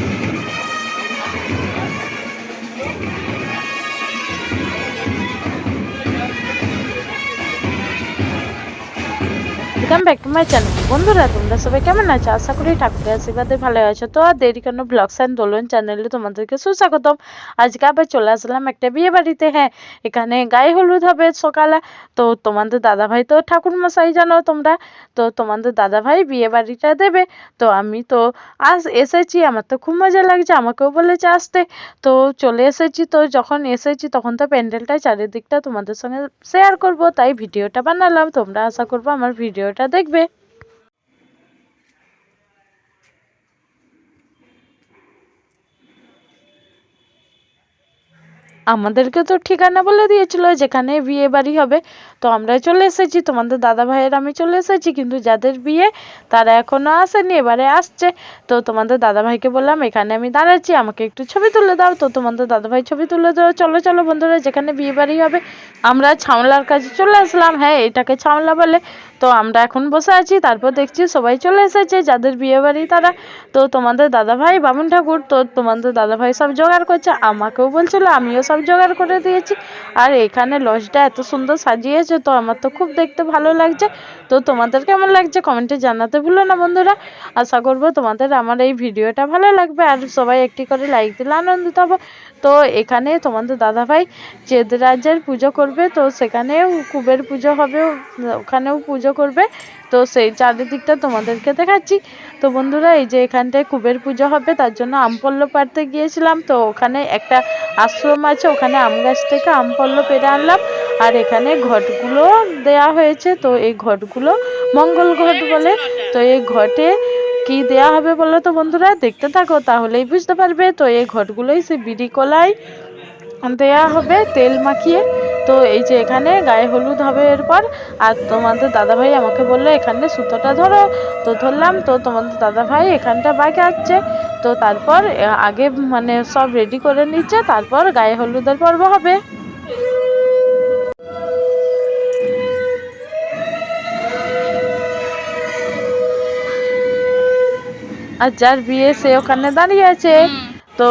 Thank you. Welcome back to my channel বন্ধুরা, তোমরা সবাই কেমন আছো? আশা করি ঠাকুরের আশীর্বাদে ভালো আছো। তো আর দেরি কেন? ব্লগস অ্যান্ড দোলন চ্যানেলে তোমাদেরকে সুস্বাগতম। আজকে আবার চলে আসলাম একটা বিয়ে বাড়িতে হ্যাঁ এখানে গায়ে হলুদ হবে সকালে। তো তোমাদের দাদাভাই তো ঠাকুর মশাই জানো তোমরা। তো তোমাদের দাদাভাই বিয়ে বাড়িটা দেবে। তো আমি তো আস এসেছি, আমার তো খুব মজা লাগছে, আমাকেও বলেছে আসতে। তো চলে এসেছি, তো যখন এসেছি তখন তো প্যান্ডেলটা চারিদিকটা তোমাদের সঙ্গে শেয়ার করব, তাই ভিডিওটা বানালাম। তোমরা আশা করব আমার ভিডিওটা দেখবে আমাদেরকে তো ঠিকানা বলে দিয়েছিল যেখানে বিয়ে বাড়ি হবে। তো আমরা চলে এসেছি, তোমাদের দাদা ভাইয়ের আমি চলে এসেছি, কিন্তু যাদের বিয়ে তারা এখনও আসেনি, এবারে আসছে। তো তোমাদের দাদা ভাইকে বললাম, এখানে আমি দাঁড়াচ্ছি, আমাকে একটু ছবি তুলে দাও। তো তোমাদের দাদা ভাই ছবি তুলে দাও চলো চলো বন্ধুরা, যেখানে বিয়ে বাড়ি হবে, আমরা ছামলার কাছে চলে আসলাম। হ্যাঁ এটাকে ছামলা বলে। তো আমরা এখন বসে আছি, তারপর দেখছি সবাই চলে এসেছে, যাদের বিয়ে বাড়ি তারা। তো তোমাদের দাদা ভাই, বামুন ঠাকুর, তো তোমাদের দাদা ভাই সব জোগাড় করছে, আমাকেও বলছিল, আমিও সব জোগাড় করে দিয়েছি। আর এখানে লজটা এত সুন্দর সাজিয়েছে তো আমার তো খুব দেখতে ভালো লাগছে। তো তোমাদের কেমন লাগছে কমেন্টে জানাতে ভুলো না বন্ধুরা। আশা করব তোমাদের আমার এই ভিডিওটা ভালো লাগবে। আর সবাই একটি করে লাইক দিলে আনন্দিত হব। তো এখানে তোমাদের দাদাভাই চেদরাজের পুজো করবে, তো সেখানেও কুবের পুজো হবে, ওখানেও পুজো করবে, তো সেই চারিদিকটা তোমাদেরকে দেখাচ্ছি। তো বন্ধুরা, এই যে এখানটায় কুবের পুজো হবে, তার জন্য আমপল্ল পাড়তে গিয়েছিলাম, তো ওখানে একটা আশ্রম আছে, ওখানে আম গাছ থেকে আমপল্ল পেরে আনলাম, আর এখানে ঘটগুলো দেয়া হয়েছে, তো এই ঘটগুলো মঙ্গল ঘট বলে, তো এই ঘটে কি দেয়া হবে বলো তো বন্ধুরা? দেখতে থাকো, তাহলেই বুঝতে পারবে। তো এই ঘটগুলোই সে বিড়ি কলাই দেয়া হবে তেল মাখিয়ে। তো এই যে এখানে গায়ে হলুদ হবে এরপর। আর তোমাদের দাদাভাই আমাকে বলল, এখানে সুতোটা ধরো। তো ধরলাম, তো তোমাদের দাদাভাই এখানটা বাইকে আসছে তো তারপর, আগে মানে সব রেডি করে নিচ্ছে, তারপর গায়ে হলুদের পর্ব হবে। আর যার বিয়ে সে ওখানে দাঁড়িয়ে আছে। তো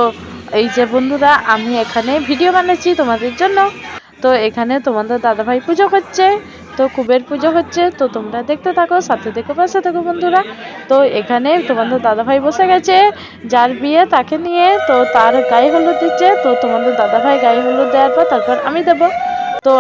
এই যে বন্ধুরা আমি এখানে ভিডিও বানাচ্ছি তোমাদের জন্য। তো এখানে তোমাদের দাদাভাই পুজো করছে তো কুবের পুজো হচ্ছে। তো তোমরা দেখতে থাকো সাথে দেখো পাশে থাকো বন্ধুরা। তো এখানে তোমাদের দাদাভাই বসে গেছে। যার বিয়ে তাকে নিয়ে তো তার গায়ে হলুদ দিচ্ছে। তো তোমাদের দাদাভাই গায়ে হলুদ দেওয়ার পর তারপর আমি দেব। তো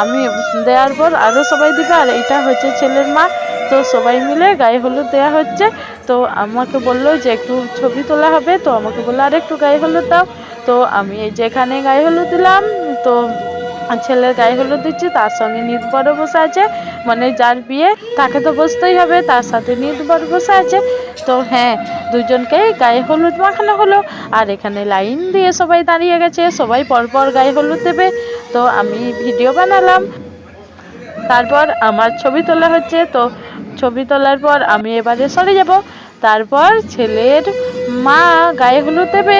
আমি দেওয়ার পর আরও সবাই দিবে, আর এটা হচ্ছে ছেলের মা। তো সবাই মিলে গায়ে হলুদ দেওয়া হচ্ছে। তো আমাকে বলল যে একটু ছবি তোলা হবে, তো আমাকে বলল আর একটু গায়ে হলুদ দাও। তো আমি এই যে এখানে গায়ে হলুদ দিলাম, তো ছেলের গায়ে হলুদ দিচ্ছি, তার সঙ্গে নিত বড় বসে আছে। মানে যার বিয়ে, তাকে তো বসতেই হবে, তার সাথে নিত বড় বসে আছে। তো হ্যাঁ দুজনকেই গায়ে হলুদ মাখানো হলো। আর এখানে লাইন দিয়ে সবাই দাঁড়িয়ে গেছে, সবাই পরপর গায়ে হলুদ দেবে। তো আমি ভিডিও বানালাম। তারপর আমার ছবি তোলা হচ্ছে, তো ছবি তোলার পর আমি এবারে সরে যাব। তারপর ছেলের মা গায়ে হলুদ দেবে।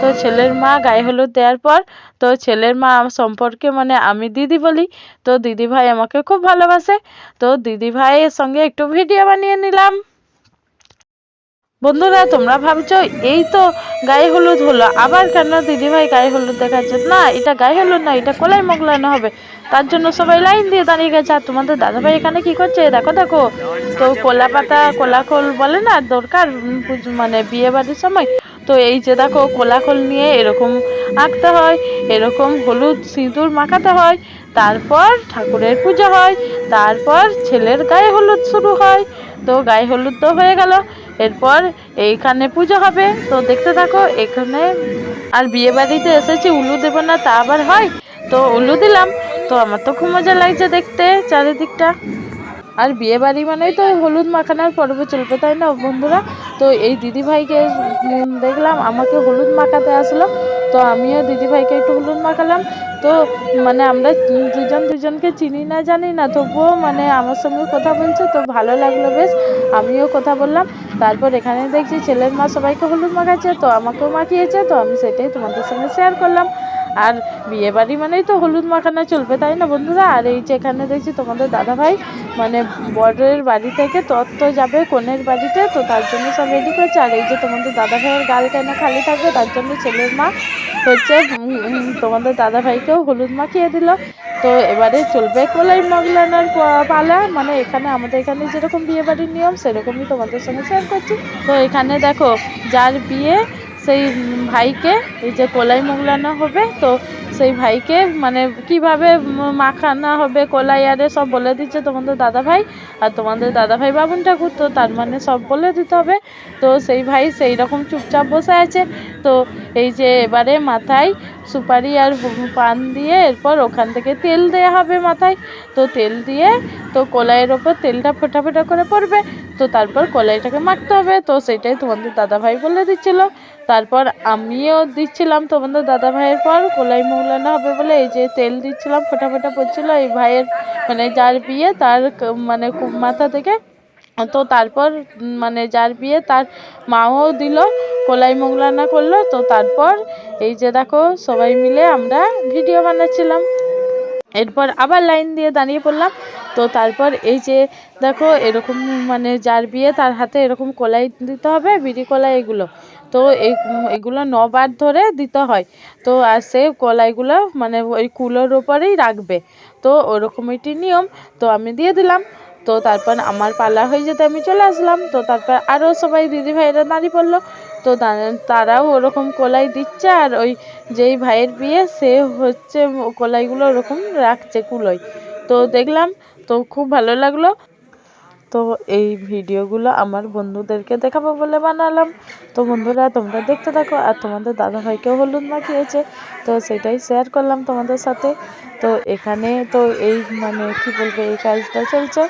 তো ছেলের মা গায়ে হলুদ দেওয়ার পর, তো ছেলের মা সম্পর্কে মানে আমি দিদি বলি, তো দিদি ভাই আমাকে খুব ভালোবাসে, তো দিদি ভাইয়ের সঙ্গে একটু ভিডিও বানিয়ে নিলাম। বন্ধুরা, তোমরা ভাবছ, এই তো গায়ে হলুদ হলো, আবার কেন দিদিভাই গায়ে হলুদ দেখাচ্ছে? না, এটা গায়ে হলুদ না, এটা কলাই মোগলানো হবে। তার জন্য সবাই লাইন দিয়ে দাঁড়িয়ে গেছে, আর তোমাদের দাদাভাই এখানে কি করছে? দেখো দেখো। তো কলা পাতা কলা খোল বলে না, দরকার মানে বিয়ে বাড়ির সময় তো এই যে দেখো কোলা খোল নিয়ে এরকম আঁকতে হয়, এরকম হলুদ সিঁদুর মাখাতে হয়, তারপর ঠাকুরের পুজো হয়, তারপর ছেলের গায়ে হলুদ শুরু হয়। তো গায়ে হলুদ তো হয়ে গেল, এরপর এইখানে পুজো হবে। তো দেখতে থাকো, এখানে আর বিয়ে বাড়িতে এসেছি, উলু দেবো না তা আবার হয়। তো উলু দিলাম, তো আমার তো খুব মজা লাগছে দেখতে চারিদিকটা। আর বিয়ে বাড়ি মানেই তো হলুদ মাখানোর পর্ব চলবে, তাই না বন্ধুরা? তো এই দিদি ভাইকে দেখলাম আমাকে হলুদ মাখাতে আসলো, তো আমিও দিদি ভাইকে একটু হলুদ মাখালাম। তো মানে আমরা দুজন, দুজনকে চিনি না জানি না, তবুও মানে আমার সঙ্গে কথা বলছে, তো ভালো লাগল বেশ, আমিও কথা বললাম। তারপর এখানে দেখছি ছেলের মা সবাইকে হলুদ মাখাচ্ছে, তো আমাকেও মাখিয়েছে, তো আমি সেটাই তোমাদের সঙ্গে শেয়ার করলাম। আর বিয়ে বাড়ি মানেই তো হলুদ মাখানো চলবে, তাই না বন্ধুরা? আর এই যে এখানে দেখছি তোমাদের দাদা ভাই মানে বরের বাড়ি থেকে তত্ত্ব যাবে কনের বাড়িতে, তো তার জন্য সব রেডি করছে। আর এই যে তোমাদের দাদা ভাইয়ের গাল কেন খালি থাকবে, তার জন্য ছেলের মা হচ্ছে তোমাদের দাদা ভাইকেও হলুদ মাখিয়ে দিল। তো এবারে চলবে কোলাই মগলানোর পালা মানে এখানে আমাদের এখানে যেরকম বিয়ে বাড়ির নিয়ম, সেরকমই তোমাদের সঙ্গে শেয়ার করছি। তো এখানে দেখো, যার বিয়ে সেই ভাইকে, এই যে কলাই মোগলানো হবে, তো সেই ভাইকে মানে কীভাবে মাখানো হবে, কলাই আরে সব বলে দিচ্ছে তোমাদের দাদা ভাই আর তোমাদের দাদা ভাই বাবুন ঠাকুর তো তার মানে সব বলে দিতে হবে। তো সেই ভাই সেই রকম চুপচাপ বসে আছে। তো এই যে এবারে মাথায় সুপারি আর পান দিয়ে এরপর ওখান থেকে তেল দেওয়া হবে মাথায়। তো তেল দিয়ে তো কলাইয়ের ওপর তেলটা ফোটা ফোটা করে পড়বে। তো তারপর কলাইটাকে মাখতে হবে। তো সেটাই তোমাদের দাদাভাই বলে দিচ্ছিল। তারপর আমিও দিচ্ছিলাম তোমাদের দাদাভাইয়ের পর। কলাই মোগলানো হবে বলে এই যে তেল দিচ্ছিলাম, ফোটা ফোটা পড়ছিল। এই ভাইয়ের মানে যার বিয়ে তার মানে মাথা থেকে তো তারপর মানে যার বিয়ে তার মাও দিল, কলাই মোগলানা করল, তো তারপর এই যে দেখো সবাই মিলে আমরা ভিডিও বানাচ্ছিলাম। এরপর আবার লাইন দিয়ে দাঁড়িয়ে পড়লাম, তো তারপর এই যে দেখো এরকম মানে যার বিয়ে তার হাতে এরকম কলাই দিতে হবে, বিড়ি কলাই এগুলো। তো এগুলো নবার ধরে দিতে হয়, তো আর সে কলাইগুলো মানে ওই কুলোর ওপরেই রাখবে। তো ওরকম এটি নিয়ম, তো আমি দিয়ে দিলাম। তো তারপর আমার পালা হয়ে যেতে আমি চলে আসলাম। তো তারপর আরও সবাই দিদি ভাইয়েরা দাঁড়িয়ে পড়ল। তো তারাও ওরকম কলাই দিচ্ছে আর ওই যেই ভাইয়ের বিয়ে, সে হচ্ছে কলাইগুলো ওরকম রাখছে কুলোয়। তো দেখলাম, তো খুব ভালো লাগল। তো এই ভিডিওগুলো আমার বন্ধুদেরকে দেখাবো বলে বানালাম। তো বন্ধুরা, তোমরা দেখতে থাকো। আর তোমাদের দাদা ভাইকেও হলুদ মাখিয়েছে। তো সেটাই শেয়ার করলাম তোমাদের সাথে। তো এখানে তো এই মানে কি বলব, এই কাজটা চলছে।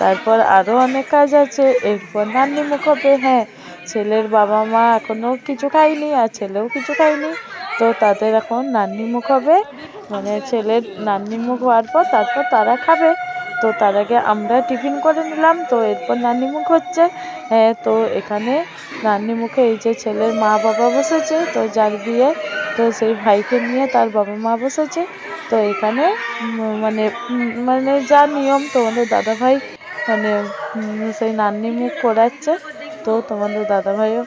তারপর আরও অনেক কাজ আছে। এরপর নান্নি মুখ হবে হ্যাঁ ছেলের বাবা মা এখনও কিছু খায়নি আর ছেলেও কিছু খায়নি। তো তাদের এখন নান্নি মুখ হবে মানে ছেলের নান্নি মুখ হওয়ার পর তারপর তারা খাবে। তো তার আগে আমরা টিফিন করে নিলাম, তো এরপর নান্নি মুখ হচ্ছে। হ্যাঁ তো এখানে নান্নি মুখে এই যে ছেলের মা বাবা বসেছে, তো যার বিয়ে, তো সেই ভাইকে নিয়ে তার বাবা মা বসেছে। তো এখানে মানে মানে যা নিয়ম তোমাদের দাদা ভাই মানে সেই নান্নি মুখ করাচ্ছে তো তোমাদের দাদা ভাইও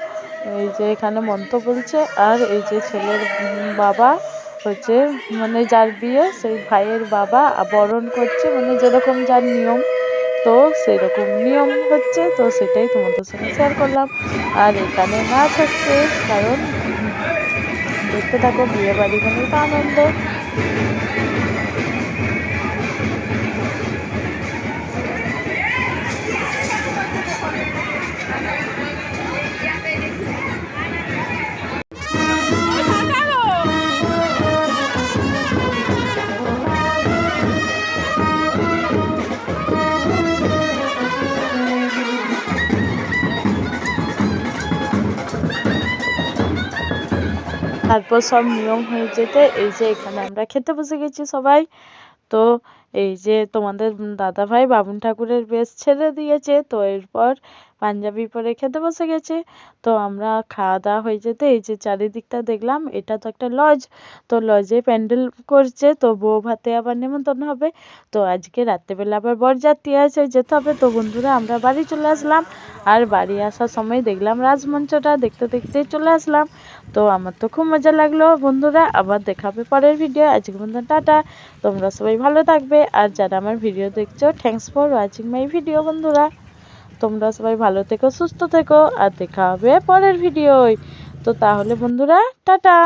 এই যে এখানে মন্ত্র বলছে আর এই যে ছেলের বাবা হচ্ছে মানে যার বিয়ে, সেই ভাইয়ের বাবা বরণ করছে মানে যেরকম যার নিয়ম, তো সেরকম নিয়ম হচ্ছে। তো সেটাই তোমাদের সঙ্গে শেয়ার করলাম। আর এখানে নাচ হচ্ছে কারণ দেখতে থাকো বিয়ে বাড়ি তো আনন্দ। তারপর সব নিয়ম হয়ে যেতে, এই যে এখানে আমরা খেতে বসে গেছি সবাই। তো এই যে তোমাদের দাদা ভাই বাবুন ঠাকুরের বেশ ছেড়ে দিয়েছে, তো এরপর পাঞ্জাবি পরে খেতে বসে গেছে। তো আমরা খাওয়া দাওয়া হয়ে যেতে, এই যে চারিদিকটা দেখলাম, এটা তো একটা লজ। তো লজে প্যান্ডেল করছে, তো বউ ভাতে আবার নেমন্তন্ন হবে। তো আজকে রাত্রেবেলা আবার বরযাত্রী আছে, যেতে হবে। তো বন্ধুরা, আমরা বাড়ি চলে আসলাম। আর বাড়ি আসার সময় দেখলাম রাজমঞ্চটা, দেখতে দেখতে চলে আসলাম। তো আমার তো খুব মজা লাগল। বন্ধুরা, আবার দেখা হবে পরের ভিডিও আজকে বন্ধু টাটা। তোমরা সবাই ভালো থাকবে। আর যারা আমার ভিডিও দেখছ thanks for watching my video বন্ধুরা। তোমরা সবাই ভালো থেকো, সুস্থ থেকো। আর দেখা হবে পরের ভিডিওয় তো তাহলে বন্ধুরা, টাটা।